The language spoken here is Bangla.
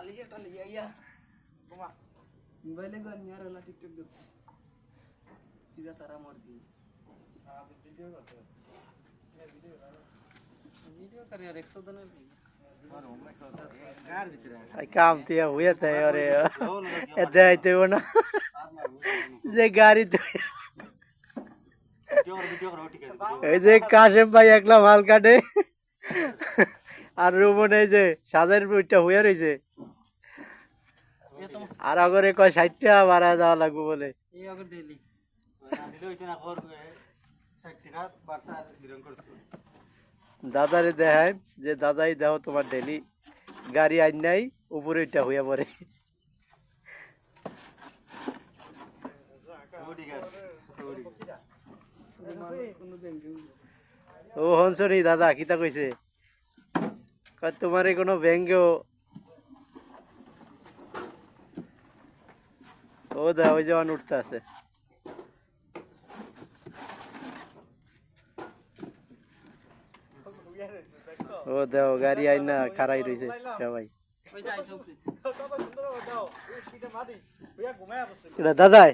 মালিশের টান ইয়া বোমা মোবাইলে গান নিয়ার হলা টিকটক দেখ কিদা তারা মর দি ভিডিও করে আর 100 দিনের কাম হয়ে আরে না যে গাড়ি এই যে কাশেম ভাই একলা মাল কাটে আর রুমন এই যে সাজার পুরটা হয়ে রয়েছে আর আগরে কয় ষাটটা ভাড়া যাওয়া লাগবে বলে। দাদারে দেখায় যে দাদাই দেখো তোমার ডেলি গাড়ি আইন নাই উপরে এটা হইয়া পড়ে। ও হনসনি দাদা কিতা কইছে? কয় তোমারে কোনো ব্যাংকেও ও দা ওই জওয়ান উঠতে আছে। ও দাও গাড়ি আই না খারাই রইছে সবাই। যে এটা দাদাই?